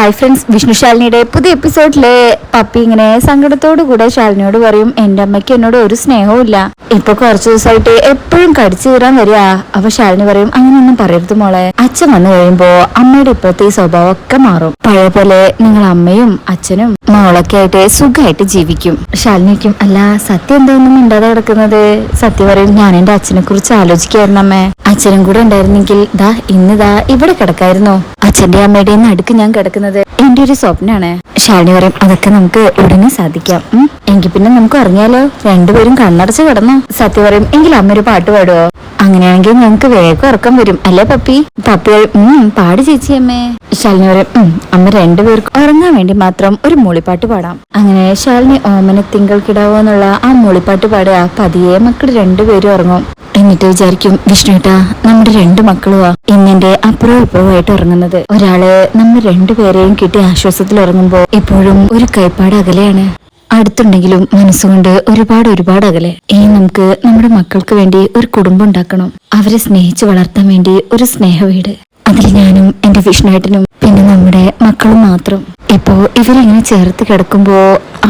Hi friends Vishnu ശാലിനിയുടെ പുതിയ എപ്പിസോഡിലെ puppy ഇങ്ങനെ സങ്കടത്തോടു കൂടെ ശാലിനിയോട് പറയും എന്റെ അമ്മയ്ക്ക് എന്നോട് ഒരു സ്നേഹവും ഇല്ല. ഇപ്പൊ കുറച്ച് ദിവസമായിട്ട് എപ്പോഴും കടിച്ചു കീറാൻ വരിക. അപ്പൊ ശാലിനി പറയും അങ്ങനെയൊന്നും പറയരുത് മോളെ. അച്ഛൻ വന്നു കഴിയുമ്പോ അമ്മയുടെ ഇപ്പോഴത്തെ ഈ സ്വഭാവം ഒക്കെ മാറും. പഴയ പോലെ നിങ്ങൾ അമ്മയും അച്ഛനും മോളൊക്കെ ആയിട്ട് സുഖമായിട്ട് ജീവിക്കും. ശാലിനിക്കും അല്ല സത്യം എന്താണെന്നും മിണ്ടാതെ കിടക്കുന്നത്? സത്യം പറയും ഞാൻ എന്റെ അച്ഛനെ കുറിച്ച് ആലോചിക്കായിരുന്നു അമ്മേ. അച്ഛനും കൂടെ ഉണ്ടായിരുന്നെങ്കിൽ ദാ ഇന്ന് ദാ ഇവിടെ കിടക്കായിരുന്നു. അച്ഛന്റെ അമ്മയുടെയും നടുക്ക് ഞാൻ കിടക്കുന്നത് എന്റെ ഒരു സ്വപ്നാണ്. ശാലിനി പറയും അതൊക്കെ നമുക്ക് ഉടനെ സാധിക്കാം. എങ്കിൽ പിന്നെ നമുക്ക് അറിഞ്ഞാലോ രണ്ടുപേരും കണ്ണടച്ച് കിടന്നു? സത്യ പറയും എങ്കിൽ അമ്മ ഒരു പാട്ട് പാടുവോ? അങ്ങനെയാണെങ്കിൽ ഞങ്ങൾക്ക് വേഗം ഉറക്കം വരും. അല്ലേ പപ്പി? പപ്പി ഉം പാടി ചേച്ചി അമ്മേ. ശാലിനി പറയും ഉം അമ്മ രണ്ടുപേർക്കും ഉറങ്ങാൻ വേണ്ടി മാത്രം ഒരു മൂളിപ്പാട്ട് പാടാം. അങ്ങനെ ശാലിനി ഓമന തിങ്കൾ കിടാവോ എന്നുള്ള ആ മൂളിപ്പാട്ട് പാടുക പതിയെ മക്കൾ രണ്ടുപേരും ഉറങ്ങും. എന്നിട്ട് വിചാരിക്കും വിഷ്ണുട്ടാ നമ്മുടെ രണ്ട് മക്കളുവാ. ഇന്നെന്റെ അപ്പുറവും ഇപ്പുറവുമായിട്ട് ഉറങ്ങുന്നത് ഒരാൾ നമ്മൾ രണ്ടുപേരെയും കിട്ടി ആശ്വാസത്തിൽ ഉറങ്ങുമ്പോ ഇപ്പോഴും ഒരു കൈപ്പാട് അകലെയാണ്. അടുത്തുണ്ടെങ്കിലും മനസ്സുകൊണ്ട് ഒരുപാട് ഒരുപാട് അകലെ. ഇനി നമുക്ക് നമ്മുടെ മക്കൾക്ക് വേണ്ടി ഒരു കുടുംബം ഉണ്ടാക്കണം. അവരെ സ്നേഹിച്ചു വളർത്താൻ വേണ്ടി ഒരു സ്നേഹ വീട് അതിൽ ഞാനും എന്റെ വിഷ്ണുവേട്ടനും പിന്നെ നമ്മുടെ മക്കളും മാത്രം. ഇപ്പോ ഇവരിങ്ങനെ ചേർത്ത് കിടക്കുമ്പോ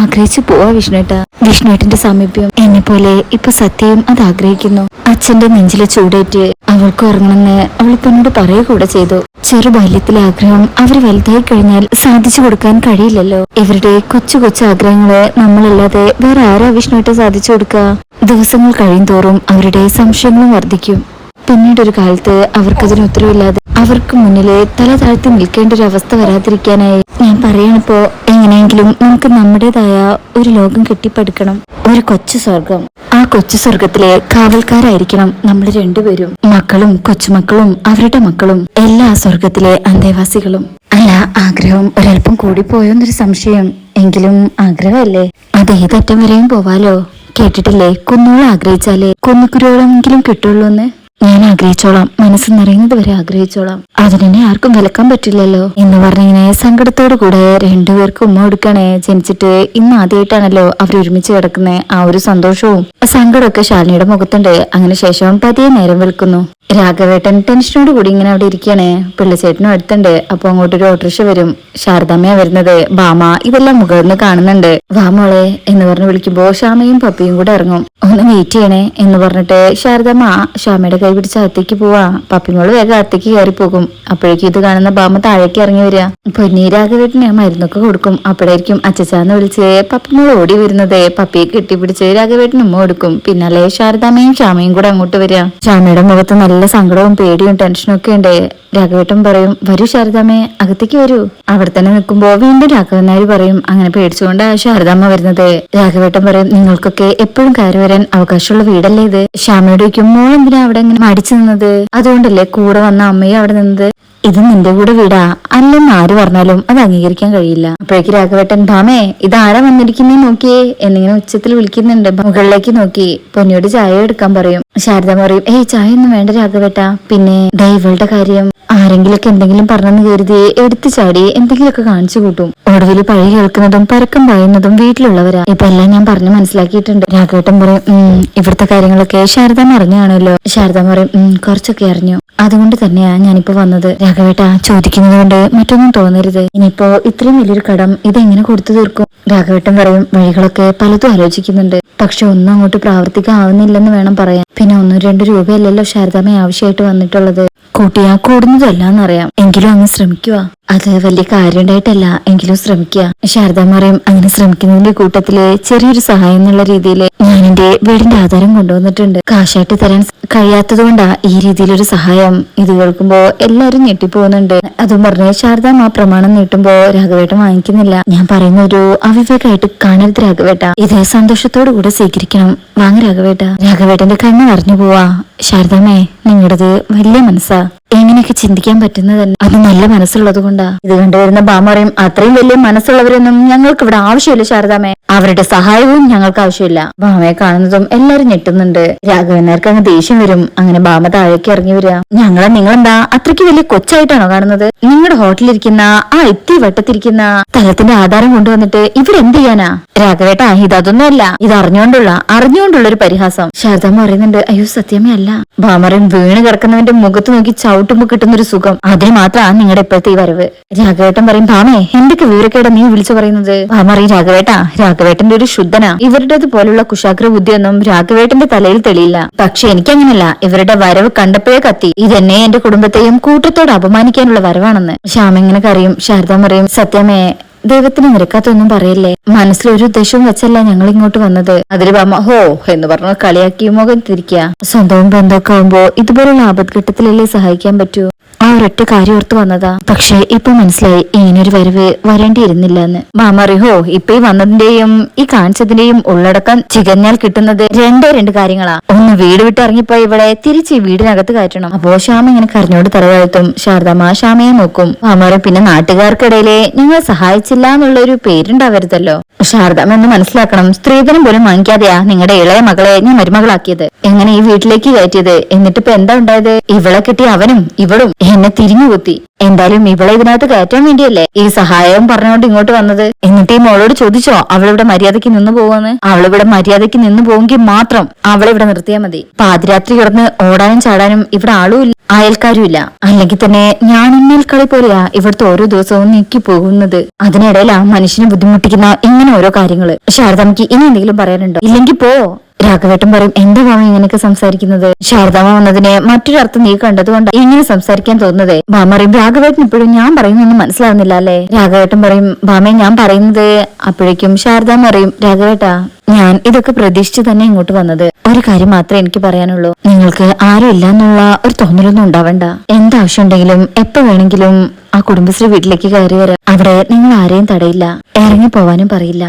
ആഗ്രഹിച്ചു പോവാ വിഷ്ണുവേട്ട. വിഷ്ണുവേട്ടന്റെ സാമീപ്യം എന്നെ പോലെ ഇപ്പൊ സത്യം അത് ആഗ്രഹിക്കുന്നു. അച്ഛന്റെ നെഞ്ചിലെ ചൂടേറ്റ് അവൾക്ക് ഉറങ്ങണമെന്ന് അവൾ എന്നോട് പറയുക കൂടെ ചെയ്തു. ചെറു ബാല്യത്തിലെ ആഗ്രഹം അവർ വലുതായി കഴിഞ്ഞാൽ സാധിച്ചു കൊടുക്കാൻ കഴിയില്ലല്ലോ. ഇവരുടെ കൊച്ചു കൊച്ചു ആഗ്രഹങ്ങൾ നമ്മളല്ലാതെ വേറെ ആരാ വിഷ്ണുവേട്ട സാധിച്ചു കൊടുക്കുക ദിവസങ്ങൾ കഴിയും തോറും അവരുടെ സംശയങ്ങളും വർദ്ധിക്കും. പിന്നീട് ഒരു കാലത്ത് അവർക്കതിന് ഉത്തരവില്ലാതെ അവർക്ക് മുന്നിലെ തല താഴ്ത്തി നിൽക്കേണ്ട ഒരു അവസ്ഥ വരാതിരിക്കാനായി ഞാൻ പറയണപ്പോ എങ്ങനെയെങ്കിലും നമുക്ക് നമ്മുടേതായ ഒരു ലോകം കെട്ടിപ്പടുക്കണം. ഒരു കൊച്ചു സ്വർഗം. ആ കൊച്ചു സ്വർഗത്തിലെ കാവൽക്കാരായിരിക്കണം നമ്മൾ രണ്ടുപേരും. മക്കളും കൊച്ചുമക്കളും അവരുടെ മക്കളും എല്ലാ സ്വർഗത്തിലെ അന്തേവാസികളും. അല്ല ആഗ്രഹം ഒരല്പം കൂടി പോയോന്നൊരു സംശയം. എങ്കിലും ആഗ്രഹമല്ലേ? അത് ഏതറ്റം വരെയും പോവാലോ? കേട്ടിട്ടില്ലേ? കുന്നോളം ആഗ്രഹിച്ചാലേ കുന്നുകുരുവോളമെങ്കിലും കിട്ടുള്ളൂ എന്ന് ഞാൻ ആഗ്രഹിച്ചോളാം. മനസ്സ് നിറയുന്നത് വരെ ആഗ്രഹിച്ചോളാം. അതിനെ ആർക്കും വിലക്കാൻ പറ്റില്ലല്ലോ. എന്ന് പറഞ്ഞിങ്ങനെ സങ്കടത്തോടു കൂടെ രണ്ടുപേർക്ക് ഉമ്മ കൊടുക്കണേ. ജനിച്ചിട്ട് ഇന്ന് ആദ്യമായിട്ടാണല്ലോ അവർ ഒരുമിച്ച് കിടക്കുന്നേ. ആ ഒരു സന്തോഷവും സങ്കടമൊക്കെ ശാലിനിയുടെ മുഖത്തുണ്ട്. അങ്ങനെ ശേഷം പതിയെ നേരം വിൽക്കുന്നു രാഘവേട്ടൻ ടെൻഷനോട് കൂടി ഇങ്ങനെ അവിടെ ഇരിക്കണേ പിള്ളച്ചേട്ടനും അടുത്തുണ്ട്. അപ്പൊ അങ്ങോട്ട് ഒരു ഓട്ടോറിക്ഷ വരും. ശാരദാമ്മയാ വരുന്നത്. ബാമ ഇതെല്ലാം മുഖർന്ന് കാണുന്നുണ്ട്. വാമോളെ എന്ന് പറഞ്ഞ് വിളിക്കുമ്പോ ശ്യാമയും പപ്പിയും കൂടെ ഇറങ്ങും. ഒന്ന് വെയിറ്റ് ചെയ്യണേ എന്ന് പറഞ്ഞിട്ട് ശാരദാമ്മ ശ്യാമയുടെ കൈ പിടിച്ച് അകത്തേക്ക് പോവാ. പപ്പിമോൾ വേഗം അകത്തേക്ക് കയറി പോകും. അപ്പോഴേക്കും ഇത് കാണുന്ന ബാമ താഴേക്ക് ഇറങ്ങി വരിക. പൊന്നി രാഘവേട്ടന് മരുന്നൊക്കെ കൊടുക്കും. അപ്പോഴായിരിക്കും അച്ചച്ചാന്ന് വിളിച്ച് മോൾ ഓടി വരുന്നത്. പപ്പിയെ കെട്ടിപ്പിടിച്ച് രാഘവേട്ടൻ ഉമ്മ കൊടുക്കും. പിന്നാലെ ശാരദാമ്മയും ശ്യാമയും കൂടെ അങ്ങോട്ട് വരിക. ശ്യാമയുടെ മുഖത്ത് നല്ല സങ്കടവും പേടിയും ടെൻഷനും ഒക്കെ ഉണ്ട്. രാഘവേട്ടൻ പറയും വരൂ ശാരദാമ്മേ അകത്തേക്ക് വരൂ. അവിടെ തന്നെ നിൽക്കുമ്പോ വീണ്ടും രാഘവൻ നായർ പറയും അങ്ങനെ പേടിച്ചുകൊണ്ടാ ശാരദാമ്മ വരുന്നത്. രാഘവേട്ടൻ പറയും നിങ്ങൾക്കൊക്കെ എപ്പോഴും കയറി വരാൻ അവകാശമുള്ള വീടല്ലേ ഇത്? ശ്യാമയുടെ വയ്ക്കുമ്പോൾ എന്തിനാ അവിടെ അങ്ങനെ മടിച്ചു നിന്നത്? അതുകൊണ്ടല്ലേ കൂടെ വന്ന അമ്മയും അവിടെ നിന്നത്? ഇത് നിന്റെ കൂടെ വീടാ. അല്ലെന്ന് ആര് പറഞ്ഞാലും അത് അംഗീകരിക്കാൻ കഴിയില്ല. അപ്പോഴേക്ക് രാഘവേട്ടൻ ഭാമേ ഇത് ആരാ വന്നിരിക്കുന്നേ നോക്കിയേ? എന്നിങ്ങനെ ഉച്ചത്തിൽ വിളിക്കുന്നുണ്ട്. മുകളിലേക്ക് നോക്കി പൊന്നിയോട് ചായ എടുക്കാൻ പറയും. ശാരദ പറയും ഏയ് ചായ ഒന്നും വേണ്ട രാഘവേട്ട. പിന്നെ ഡൈവളുടെ കാര്യം. ആരെങ്കിലൊക്കെ എന്തെങ്കിലും പറഞ്ഞെന്ന് കരുതി എടുത്തു ചാടി എന്തെങ്കിലുമൊക്കെ കാണിച്ചു കൂട്ടും. ഒടുവിൽ പഴി കേൾക്കുന്നതും പരക്കം പറയുന്നതും വീട്ടിലുള്ളവരാ. ഇപ്പൊ എല്ലാം ഞാൻ പറഞ്ഞു മനസ്സിലാക്കിയിട്ടുണ്ട്. രാഘവേട്ടൻ പറയും ഇവിടുത്തെ കാര്യങ്ങളൊക്കെ ശാരദ അറിഞ്ഞു കാണുമല്ലോ ശാരദാമ്മ പറയും കുറച്ചൊക്കെ അറിഞ്ഞു. അതുകൊണ്ട് തന്നെയാ ഞാനിപ്പോ വന്നത്. രാഘവേട്ട ചോദിക്കുന്നത് കൊണ്ട് മറ്റൊന്നും തോന്നരുത്. ഇനിയിപ്പോ ഇത്രയും വലിയൊരു കടം ഇതെങ്ങനെ കൊടുത്തു തീർക്കും? രാഘവേട്ടൻ പറയും വഴികളൊക്കെ പലതും ആലോചിക്കുന്നുണ്ട്. പക്ഷെ ഒന്നും അങ്ങോട്ട് പ്രാവർത്തികമാവുന്നില്ലെന്ന് വേണം പറയാൻ. പിന്നെ ഒന്നും രണ്ടു രൂപയല്ലല്ലോ ശാരദാമ്മ ആവശ്യമായിട്ട് വന്നിട്ടുള്ളത്. കൂട്ടിയാ കൂടുന്നതല്ലാന്നറിയാം. എങ്കിലും അങ്ങ് ശ്രമിക്കുക അത് വലിയ കാര്യമുണ്ടായിട്ടല്ല. എങ്കിലും ശ്രമിക്കുക. ശാരദാമ്മ പറയും അങ്ങനെ ശ്രമിക്കുന്നതിന്റെ കൂട്ടത്തിൽ ചെറിയൊരു സഹായം എന്നുള്ള രീതിയിൽ ഞാൻ എന്റെ വീടിന്റെ ആധാരം കൊണ്ടുവന്നിട്ടുണ്ട്. കാശായിട്ട് തരാൻ കഴിയാത്തത് കൊണ്ടാ ഈ രീതിയിലൊരു സഹായം ഇത് കേൾക്കുമ്പോ എല്ലാരും ഞെട്ടിപ്പോകുന്നുണ്ട്. അതും പറഞ്ഞ് ആ പ്രമാണം നീട്ടുമ്പോ രാഘവേട്ടൻ വാങ്ങിക്കുന്നില്ല. ഞാൻ പറയുന്ന ഒരു അവിവേകായിട്ട് കാണരുത് രാഘവേട്ട. ഇത് സന്തോഷത്തോടു കൂടെ സ്വീകരിക്കണം. വാങ്ങ രാഘവേട്ട. രാഘവേട്ടന്റെ കണ്ണ് നിറഞ്ഞു പോവാ. ശാരദാമ്മേ നിങ്ങളുടേത് വലിയ മനസ്സാ. എങ്ങനെയൊക്കെ ചിന്തിക്കാൻ പറ്റുന്നത്? അത് നല്ല മനസ്സുള്ളത് കൊണ്ടാ. ഇത് കണ്ടുവരുന്ന ബാമ പറയും അത്രയും വലിയ മനസ്സുള്ളവരൊന്നും ഞങ്ങൾക്ക് ഇവിടെ ആവശ്യമില്ല ശാരദാമേ അവരുടെ സഹായവും ഞങ്ങൾക്ക് ആവശ്യമില്ല. ഭാമയെ കാണുന്നതും എല്ലാരും ഞെട്ടുന്നുണ്ട്. രാഘവനാർക്ക് അങ്ങ് ദേഷ്യം വരും. അങ്ങനെ ഭാമ താഴേക്ക് ഇറങ്ങി വരിക. ഞങ്ങളെ നിങ്ങളെന്താ അത്രയ്ക്ക് വലിയ കൊച്ചായിട്ടാണോ കാണുന്നത്? നിങ്ങളുടെ ഹോട്ടലിരിക്കുന്ന ആ ഇത്തി വട്ടത്തിരിക്കുന്ന തലത്തിന്റെ ആധാരം കൊണ്ടുവന്നിട്ട് ഇവരെന്ത് ചെയ്യാനാ? രാഘവേട്ട ഇത് അതൊന്നുമല്ല. ഇത് അറിഞ്ഞുകൊണ്ടുള്ള അറിഞ്ഞുകൊണ്ടുള്ള ഒരു പരിഹാസം. ശാരദാമ്മ പറയുന്നുണ്ട് അയ്യോ സത്യമേ അല്ല. ഭാമരൻ വീണ് കിടക്കുന്നവന്റെ മുഖത്ത് നോക്കി ചവിട്ടി ചവിട്ടുമ്പോ കിട്ടുന്ന ഒരു സുഖം. അതിന് മാത്രമാണ് നിങ്ങളുടെ ഇപ്പോഴത്തെ ഈ വരവ്. രാഘവേട്ടൻ പറയും ഭാമേ എന്തൊക്കെ വിവരക്കേടാ നീ വിളിച്ചു പറയുന്നത്? ഭാമ പറയും രാഘവേട്ടാ രാഘവേട്ടന്റെ ഒരു ശുദ്ധനാ. ഇവരുടേത് പോലുള്ള കുശാഗ്ര ബുദ്ധിയൊന്നും രാഘവേട്ടന്റെ തലയിൽ തെളിയില്ല. പക്ഷെ എനിക്കങ്ങനല്ല. ഇവരുടെ വരവ് കണ്ടപ്പോഴേ കത്തി. ഇതെന്നെ എന്റെ കുടുംബത്തെയും കൂട്ടത്തോട് അപമാനിക്കാനുള്ള വരവാണെന്ന്. ശ്യാമ ഇങ്ങനെ കറിയും ശാരദ പറയും സത്യമേ ദൈവത്തിന് നിരക്കാത്തൊന്നും പറയല്ലേ? മനസ്സിലൊരു ഉദ്ദേശവും വെച്ചല്ല ഞങ്ങൾ ഇങ്ങോട്ട് വന്നത്. അതിൽ ബാമ ഹോ എന്ന് പറഞ്ഞു കളിയാക്കി മുഖം തിരിക്കുക. സ്വന്തവും ബന്ധമൊക്കെ ആവുമ്പോ ഇതുപോലുള്ള ആപത്ഘട്ടത്തിലല്ലേ സഹായിക്കാൻ പറ്റൂ? ആ ഒരൊറ്റ കാര്യം ഓർത്ത് വന്നതാ. പക്ഷെ ഇപ്പൊ മനസ്സിലായി ഇങ്ങനൊരു വരവ് വരേണ്ടിയിരുന്നില്ല എന്ന് മാമറി ഹോ ഇപ്പൊ ഈ വന്നതിന്റെയും ഈ കാണിച്ചതിന്റെയും ഉള്ളടക്കം ചികഞ്ഞാൽ കിട്ടുന്നത് രണ്ടേ രണ്ട് കാര്യങ്ങളാ. ഒന്ന് വീട് വിട്ട് ഇറങ്ങിപ്പോയി ഇവിടെ തിരിച്ച് ഈ വീടിനകത്ത് കയറ്റണം. അപ്പോ ശ്യാമ ഇങ്ങനെ കരഞ്ഞോട് തലവാഴ്ത്തും ശാരദാമ്മ ശ്യാമയെ നോക്കും. മാമറി പിന്നെ നാട്ടുകാർക്കിടയിലെ ഞങ്ങൾ സഹായിച്ചില്ല എന്നുള്ള ഒരു പേരുണ്ടാവരുതല്ലോ ശാരദാമ്മ എന്ന് മനസ്സിലാക്കണം. സ്ത്രീധനം പോലും വാങ്ങിക്കാതെയാ നിങ്ങളുടെ ഇളയ മകളെ ഞാൻ മരുമകളാക്കിയത്. എങ്ങനെ ഈ വീട്ടിലേക്ക് കയറ്റിയത്? എന്നിട്ടിപ്പോ എന്താ ഉണ്ടായത്? ഇവളെ കിട്ടിയ അവനും ഇവളും. എന്നെ തിരിഞ്ഞു കുത്തി എന്തായാലും ഇവളെ ഇതിനകത്ത് കയറ്റാൻ വേണ്ടിയല്ലേ ഈ സഹായം പറഞ്ഞുകൊണ്ട് ഇങ്ങോട്ട് വന്നത്? എന്നിട്ട് ഈ മോളോട് ചോദിച്ചോ അവളിവിടെ മര്യാദയ്ക്ക് നിന്നു പോവാന്ന്? അവളിവിടെ മര്യാദയ്ക്ക് നിന്നു പോവെങ്കിൽ മാത്രം അവളെ ഇവിടെ നിർത്തിയാൽ മതി. പാതിരാത്രി കിടന്ന് ഓടാനും ചാടാനും ഇവിടെ ആളും ഇല്ല. അയൽക്കാരും ഇല്ല. അല്ലെങ്കിൽ തന്നെ ഞാൻ ഇന്നൽ കളി പോലെയാ ഇവിടുത്തെ ഓരോ ദിവസവും നീക്കി പോകുന്നത് അതിനിടയിലാ മനുഷ്യനെ ബുദ്ധിമുട്ടിക്കുന്ന ഇങ്ങനെ ഓരോ കാര്യങ്ങൾ. ശാരദമ്മക്ക് ഇനി എന്തെങ്കിലും പറയാനുണ്ടോ? ഇല്ലെങ്കിൽ പോ. രാഘവേട്ടൻ പറയും എന്താ മാമ ഇങ്ങനെയൊക്കെ സംസാരിക്കുന്നത്? ശാരദാമ വന്നതിനെ മറ്റൊരർത്ഥം നീ കണ്ടതുകൊണ്ട് ഇങ്ങനെ സംസാരിക്കാൻ തോന്നുന്നത്. മാമ പറയും രാഘവേട്ടൻ ഇപ്പോഴും ഞാൻ പറയുന്നൊന്നും മനസ്സിലാവുന്നില്ല അല്ലേ? രാഘവേട്ടൻ പറയും ബാമേ ഞാൻ പറയുന്നത് അപ്പോഴേക്കും ശാരദാമ പറയും രാഘവേട്ടാ ഞാൻ ഇതൊക്കെ പ്രതീക്ഷിച്ച് തന്നെ ഇങ്ങോട്ട് വന്നത്. ഒരു കാര്യം മാത്രമേ എനിക്ക് പറയാനുള്ളൂ. നിങ്ങൾക്ക് ആരും ഇല്ല എന്നുള്ള ഒരു തോന്നലൊന്നും ഉണ്ടാവണ്ട. എന്താവശ്യമുണ്ടെങ്കിലും എപ്പോ വേണമെങ്കിലും കുടുംബശ്രീ വീട്ടിലേക്ക് കയറി വരാം. അവിടെ നിങ്ങൾ ആരെയും തടയില്ല. ഇറങ്ങി പോവാനും പറയില്ല.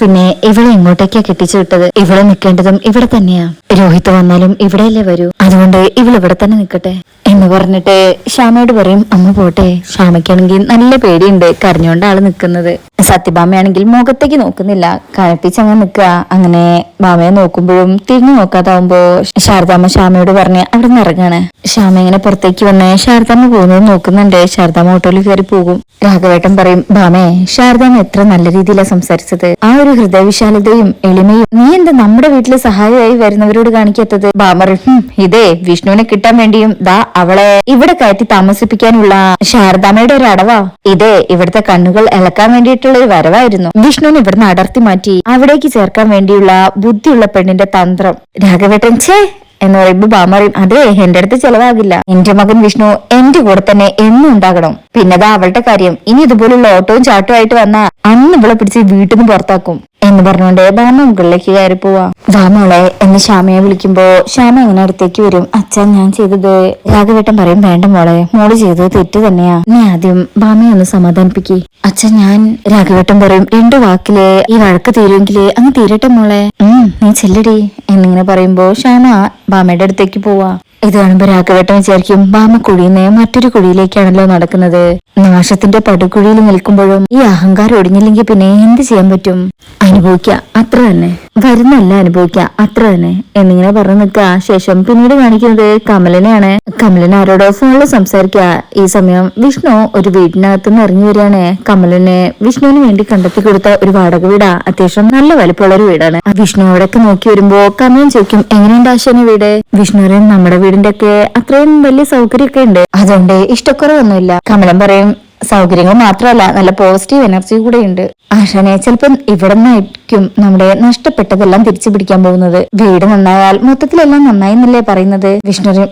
പിന്നെ ഇവളെ ഇങ്ങോട്ടേക്കാ കെട്ടിച്ചു വിട്ടത്. ഇവിടെ നിൽക്കേണ്ടതും ഇവിടെ തന്നെയാ. രോഹിത് വന്നാലും ഇവിടെയല്ലേ വരൂ. അതുകൊണ്ട് ഇവൾ ഇവിടെ തന്നെ നിൽക്കട്ടെ. എന്ന് പറഞ്ഞിട്ട് ശ്യാമയോട് പറയും അമ്മ പോട്ടെ ശ്യാമയ്ക്കാണെങ്കിൽ നല്ല പേടിയുണ്ട് കരഞ്ഞോണ്ട് ആൾ നിൽക്കുന്നത് സത്യഭാമയാണെങ്കിൽ മുഖത്തേക്ക് നോക്കുന്നില്ല. കഴപ്പിച്ചങ്ങ് നിൽക്കുക. അങ്ങനെ ഭാമയെ നോക്കുമ്പോഴും തിരിഞ്ഞു നോക്കാതാവുമ്പോ ശാരദാമ്മ ശ്യാമയോട് പറഞ്ഞ് അവിടെ നിന്ന് ഇറങ്ങാണ്. ശ്യാമ ഇങ്ങനെ പുറത്തേക്ക് വന്ന് ശാരദാമ്മ പോകുന്നത് നോക്കുന്നുണ്ട്. ശാരദാമ്മ ഓട്ടോയിൽ കയറി പോകും. രാഘവേട്ടൻ പറയും ഭാമേ ശാരദാമ്മ എത്ര നല്ല രീതിയിലാണ് സംസാരിച്ചത്. ആ ഒരു ഹൃദയവിശാലതയും എളിമയും നീ എന്താ നമ്മുടെ വീട്ടിലെ സഹായമായി വരുന്നവരോട് കാണിക്കാത്തത്? ഭാമ "ഹും, ഇതേ വിഷ്ണുവിനെ കിട്ടാൻ വേണ്ടിയും ദാ അവളെ ഇവിടെ കയറ്റി താമസിപ്പിക്കാനുള്ള ശാരദാമ്മയുടെ ഒരു അടവാ. ഇതേ ഇവിടുത്തെ കണ്ണുകൾ ഇളക്കാൻ വേണ്ടിയിട്ടുള്ള ഒരു വരവായിരുന്നു. വിഷ്ണുവിനെ ഇവിടുന്ന് അടർത്തി മാറ്റി അവിടേക്ക് ചേർക്കാൻ വേണ്ടിയുള്ള ബുദ്ധിയുള്ള പെണ്ണിന്റെ തന്ത്രം. രാഘവേട്ടൻ ഛേ! എന്ന് പറയുമ്പോ പറയും അതെ എന്റെ അടുത്ത് ചെലവാകില്ല. എന്റെ മകൻ വിഷ്ണു എന്റെ കൂടെ തന്നെ എന്നും ഉണ്ടാകണം. പിന്നതാ അവളുടെ കാര്യം ഇനി ഇതുപോലുള്ള ഓട്ടവും ചാട്ടവും ആയിട്ട് വന്നാ അന്ന് ഇവളെ പിടിച്ച് വീട്ടിൽ നിന്ന് പുറത്താക്കും. എന്ന് പറഞ്ഞുകൊണ്ട് ബാമ മുകളിലേക്ക് കയറി പോവാ. ബാമോളെ എന്നെ ശ്യാമയെ വിളിക്കുമ്പോ ശ്യാമ എങ്ങനെ അടുത്തേക്ക് വരും. അച്ഛൻ ഞാൻ ചെയ്തത് രാഘവേട്ടൻ പറയും വേണ്ട മോളെ മോൾ ചെയ്തത് തെറ്റ് തന്നെയാ. നീ ആദ്യം ബാമയെ ഒന്ന് സമാധാനിപ്പിക്കി. അച്ഛൻ ഞാൻ രാഘവേട്ടൻ പറയും രണ്ടു വാക്കിൽ ഈ വഴക്ക് തീരുമെങ്കിൽ അങ്ങ് തീരട്ടെ മോളെ. നീ ചെല്ലടി എന്നിങ്ങനെ പറയുമ്പോ ശ്യാമ ബാമയുടെ അടുത്തേക്ക് പോവാ. ഇത് കാണുമ്പോ രാഘവേട്ടൻ വിചാരിക്കും ബാമ കുഴിയുന്ന മറ്റൊരു കുഴിയിലേക്കാണല്ലോ നടക്കുന്നത്. നാശത്തിന്റെ പടുകുഴിയിൽ നിൽക്കുമ്പോഴും ഈ അഹങ്കാരം ഒടിഞ്ഞില്ലെങ്കിൽ പിന്നെ എന്ത് ചെയ്യാൻ പറ്റും? അനുഭവിക്ക അത്ര തന്നെ. വരുന്നല്ല അനുഭവിക്കുക. അത്ര തന്നെ. എന്നിങ്ങനെ പറഞ്ഞു നിൽക്കുക. ശേഷം പിന്നീട് കാണിക്കുന്നത് കമലിനെയാണ്. കമലൻ ആരോടോ ഫോണിൽ സംസാരിക്കുക. ഈ സമയം വിഷ്ണു ഒരു വീടിനകത്ത് നിന്ന് ഇറങ്ങി വരികയാണ്. കമലിനെ വിഷ്ണുവിന് വേണ്ടി കണ്ടെത്തി കൊടുത്ത ഒരു വാടക വീടാ. അത്യാവശ്യം നല്ല വലിപ്പമുള്ള ഒരു വീടാണ്. വിഷ്ണു അവിടെയൊക്കെ നോക്കി വരുമ്പോ കമലൻ ചോദിക്കും എങ്ങനെയുണ്ട് ആശാന വീട്? വിഷ്ണു പറയും നമ്മുടെ വീടിന്റെ ഒക്കെ അത്രയും വലിയ സൗകര്യമൊക്കെ ഉണ്ട്. അതുകൊണ്ട് ഇഷ്ടക്കുറവൊന്നുമില്ല. കമലൻ പറയും സൗകര്യങ്ങൾ മാത്രമല്ല നല്ല പോസിറ്റീവ് എനർജി കൂടെ ഉണ്ട് ആശാനെ ചിലപ്പം ഇവിടെ നിന്നായിരിക്കും നമ്മുടെ നഷ്ടപ്പെട്ടതെല്ലാം തിരിച്ചു പിടിക്കാൻ പോകുന്നത്. വീട് നന്നായാൽ മൊത്തത്തിലെല്ലാം നന്നായി എന്നല്ലേ പറയുന്നത് അതൊക്കെയൊക്കെ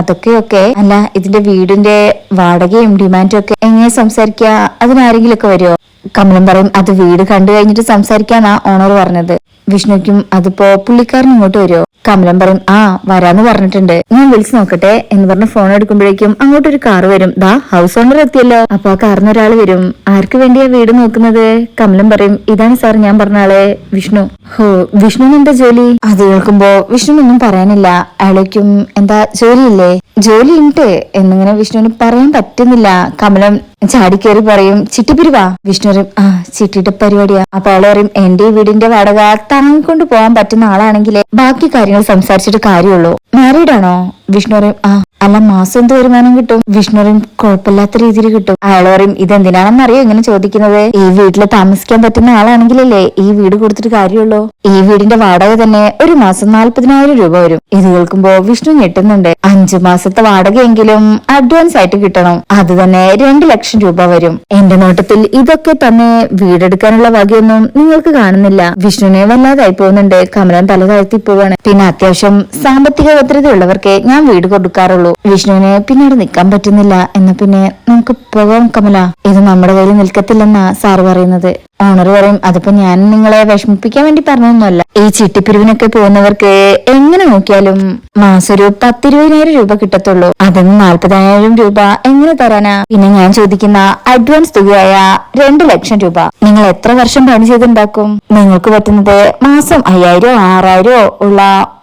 അതൊക്കെ ഒക്കെ. അല്ല ഇതിന്റെ വീടിന്റെ വാടകയും ഡിമാൻഡും ഒക്കെ എങ്ങനെ സംസാരിക്കുക അതിനാരെങ്കിലും ഒക്കെ വരുമോ കമലം പറയും അത് വീട് കണ്ടു കഴിഞ്ഞിട്ട് സംസാരിക്കാന്നാ ഓണർ പറഞ്ഞത്. വിഷ്ണുക്കും അതിപ്പോ പുള്ളിക്കാരൻ ഇങ്ങോട്ട് വരുമോ കമലം പറയും ആ വരാന്ന് പറഞ്ഞിട്ടുണ്ട്. ഞാൻ വിളിച്ചു നോക്കട്ടെ എന്ന് പറഞ്ഞ് ഫോൺ എടുക്കുമ്പോഴേക്കും അങ്ങോട്ടൊരു കാർ വരും. ദാ ഹൗസ് ഓണർ എത്തിയല്ലോ. അപ്പൊ ആ കാറിന് ഒരാൾ വരും. ആർക്ക് വേണ്ടിയാ വീട് നോക്കുന്നത്? കമലം പറയും ഇതാണ് സാർ ഞാൻ പറഞ്ഞ ആളെ വിഷ്ണു. ഹോ വിഷ്ണുവിന് എന്താ ജോലി? അത് കേൾക്കുമ്പോ വിഷ്ണുവിനൊന്നും പറയാനില്ല. അയാളേക്കും എന്താ ജോലിയില്ലേ? ജോലി ഉണ്ട് എന്നിങ്ങനെ വിഷ്ണുവിന് പറയാൻ പറ്റുന്നില്ല. കമലം ചാടിക്കേറി പറയും ചിട്ടിപ്പിരിവാ വിഷ്ണു പറയും ആ ചിട്ടിയുടെ പരിപാടിയാ. അപ്പൊ അവൾ പറയും എന്റെ വീടിന്റെ വാടക താങ്ങിക്കൊണ്ട് പോകാൻ പറ്റുന്ന ആളാണെങ്കിലേ ബാക്കി കാര്യങ്ങൾ സംസാരിച്ചിട്ട് കാര്യമുള്ളൂ. മാരീഡ് ആണോ? വിഷ്ണു പറയും ആ അല്ല മാസം എന്ത് വരുമാനം കിട്ടും. വിഷ്ണു പറയും കുഴപ്പമില്ലാത്ത രീതിയിൽ കിട്ടും. അയാൾ പറയും ഇതെന്തിനാണെന്ന് അറിയോ ഇങ്ങനെ ചോദിക്കുന്നത്? ഈ വീട്ടിൽ താമസിക്കാൻ പറ്റുന്ന ആളാണെങ്കിലല്ലേ ഈ വീട് കൊടുത്തിട്ട് കാര്യമുള്ളൂ? ഈ വീടിന്റെ വാടക തന്നെ ഒരു മാസം നാല്പതിനായിരം രൂപ വരും. ഇത് കേൾക്കുമ്പോ വിഷ്ണു ഞെട്ടുന്നുണ്ട്. അഞ്ചു മാസത്തെ വാടകയെങ്കിലും അഡ്വാൻസ് ആയിട്ട് കിട്ടണം. അത് തന്നെ രണ്ടു ലക്ഷം രൂപ വരും. എന്റെ നോട്ടത്തിൽ ഇതൊക്കെ തന്നെ വീടെടുക്കാനുള്ള വകയൊന്നും നിങ്ങൾക്ക് കാണുന്നില്ല. വിഷ്ണുവിനെ വല്ലാതായി പോകുന്നുണ്ട്. കമലൻ തല താഴ്ത്തി പോവാണ്. പിന്നെ അത്യാവശ്യം സാമ്പത്തിക ഭദ്രതയുള്ളവർക്ക് ഞാൻ വീട് കൊടുക്കാറുള്ളൂ. വിഷ്ണുവിന് അവിടെ നിൽക്കാൻ പറ്റുന്നില്ല. എന്നാ പിന്നെ നമുക്ക് പോകാം കമല. ഇത് നമ്മുടെ കയ്യിൽ നിൽക്കത്തില്ലെന്നാ സാറ് പറയുന്നത്. ഓണർ പറയും അതിപ്പോ ഞാൻ നിങ്ങളെ വിഷമിപ്പിക്കാൻ വേണ്ടി പറഞ്ഞൊന്നുമല്ല. ഈ ചിട്ടിപ്പിരിവിനൊക്കെ പോകുന്നവർക്ക് എങ്ങനെ നോക്കിയാലും മാസം ഒരു പത്തിരുപതിനായിരം രൂപ കിട്ടത്തുള്ളൂ. അതിന് നാല്പതിനായിരം രൂപ എങ്ങനെ തരാനാ? പിന്നെ ഞാൻ ചോദിക്കുന്ന അഡ്വാൻസ് തുകയായ രണ്ട് ലക്ഷം രൂപ. നിങ്ങൾ എത്ര വർഷം പണി ചെയ്തുണ്ടാക്കും? നിങ്ങൾക്ക് പറ്റുന്നത് മാസം അയ്യായിരോ ആറായിരോ ഉള്ള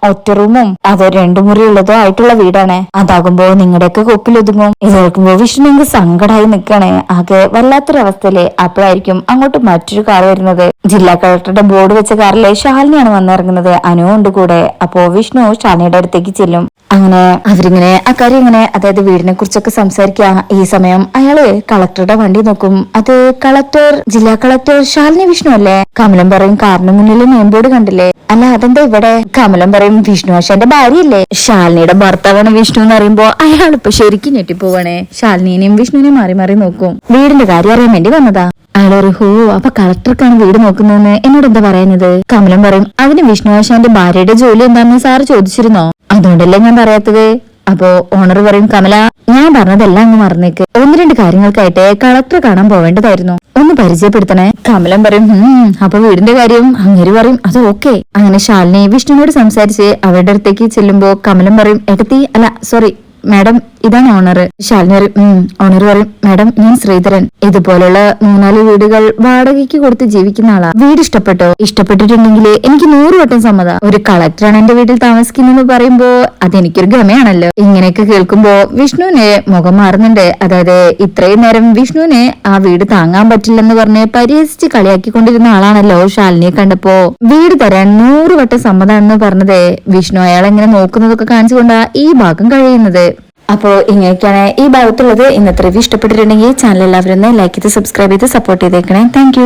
ഒറ്റ റൂമും അതോ രണ്ടു മുറി ഉള്ളതോ ആയിട്ടുള്ള വീടാണ്. അതാകുമ്പോ നിങ്ങളുടെയൊക്കെ കൊക്കിലൊതുങ്ങും ഇത് കേൾക്കുമ്പോ വിഷ്ണു നിങ്ങൾക്ക് സങ്കടമായി നിൽക്കണേ ആകെ വല്ലാത്തൊരവസ്ഥയിലെ അപ്പോഴായിരിക്കും അങ്ങോട്ട് മറ്റൊരു കാർ വരുന്നത്. ജില്ലാ കളക്ടറുടെ ബോർഡ് വെച്ച കാറിലെ ഷാലിനിയാണ് വന്നിറങ്ങുന്നത്. അനു ഉണ്ട് കൂടെ. അപ്പോ വിഷ്ണു ഷാലിനിയുടെ അടുത്തേക്ക് ചെല്ലും. അങ്ങനെ അവരിങ്ങനെ അക്കാര്യം ഇങ്ങനെ അതായത് വീടിനെ കുറിച്ചൊക്കെ സംസാരിക്കുക ഈ സമയം അയാൾ കളക്ടറുടെ വണ്ടി നോക്കും. അത് കളക്ടർ ജില്ലാ കളക്ടർ ശാലിനി വിഷ്ണു അല്ലേ? കമലം പറയും കാറിന് മുന്നിൽ മെയിൻ ബോർഡ് കണ്ടില്ലേ? അല്ല അതെന്താ ഇവിടെ? കമലം പറയും വിഷ്ണു ആശാന്റെ ഭാര്യയല്ലേ? ശാലിനിയുടെ ഭർത്താവാണ് വിഷ്ണു എന്ന് പറയുമ്പോ അയാൾ ഇപ്പൊ ശരിക്കും ഞെട്ടിപ്പോവാണേ. ശാലിനിനെയും വിഷ്ണുവിനെയും മാറി മാറി നോക്കും. വീടിന്റെ കാര്യം അറിയാൻ വേണ്ടി വന്നതാ. അയാൾ ഒരു ഹോ അപ്പൊ കളക്ടർക്കാണ് വീട് നോക്കുന്നതെന്ന് എന്നോട് എന്താ പറയുന്നത്? കമലം പറയും അതിന് വിഷ്ണു ആശാന്റെ ഭാര്യയുടെ ജോലി എന്താണെന്ന് സാറ് ചോദിച്ചിരുന്നോ? അതുകൊണ്ടല്ലേ ഞാൻ പറയാത്തത്. അപ്പോ ഓണർ പറയും കമല ഞാൻ പറഞ്ഞതെല്ലാം അങ്ങ് മറന്നേക്ക്. ഒന്ന് രണ്ട് കാര്യങ്ങൾക്കായിട്ട് കളക്ടർ കാണാൻ പോവേണ്ടതായിരുന്നു. ഒന്ന് പരിചയപ്പെടുത്തണേ. കമലം പറയും "ഉം, അപ്പൊ വീടിന്റെ കാര്യം അങ്ങേര് പറയും അത് ഓക്കെ. അങ്ങനെ ശാലിനി വിഷ്ണുവിനോട് സംസാരിച്ച് അവരുടെ അടുത്തേക്ക് ചെല്ലുമ്പോ കമലം പറയും എടത്തി അല്ല സോറി മാഡം ഇതാണ് ഓണർ ശാലിനി ഓണർ പറയും മാഡം ഞാൻ ശ്രീധരൻ. ഇതുപോലുള്ള മൂന്നാൽ വീടുകൾ വാടകയ്ക്ക് കൊടുത്ത് ജീവിക്കുന്ന ആളാ. വീട് ഇഷ്ടപ്പെട്ടോ? ഇഷ്ടപ്പെട്ടിട്ടുണ്ടെങ്കിൽ എനിക്ക് നൂറ് വട്ടം സമ്മത. ഒരു കളക്ടറാണ് എന്റെ വീട്ടിൽ താമസിക്കുന്നെന്ന് പറയുമ്പോ അതെനിക്കൊരു ഗമയാണല്ലോ. ഇങ്ങനെയൊക്കെ കേൾക്കുമ്പോ വിഷ്ണുവിന് മുഖം മാറുന്നുണ്ട്. അതായത് ഇത്രയും നേരം വിഷ്ണുവിന് ആ വീട് താങ്ങാൻ പറ്റില്ലെന്ന് പറഞ്ഞ് പരിഹസിച്ച് കളിയാക്കിക്കൊണ്ടിരുന്ന ആളാണല്ലോ ശാലിനിയെ കണ്ടപ്പോ. വീട് തരാൻ നൂറ് വട്ടം സമ്മതാണെന്ന് പറഞ്ഞത് വിഷ്ണു അയാൾ എങ്ങനെ നോക്കുന്നതൊക്കെ കാണിച്ചുകൊണ്ടാ ഈ ഭാഗം കഴിയുന്നത്. അപ്പോൾ ഇങ്ങനെയൊക്കെയാണ് ഈ ഭാഗത്തുള്ളത്. ഇന്നത്തെ റിവ്യൂ ഇഷ്ടപ്പെട്ടിട്ടുണ്ടെങ്കിൽ ചാനൽ എല്ലാവരും ലൈക്ക് ചെയ്ത് സബ്സ്ക്രൈബ് ചെയ്ത് സപ്പോർട്ട് ചെയ്തേക്കണേ. താങ്ക്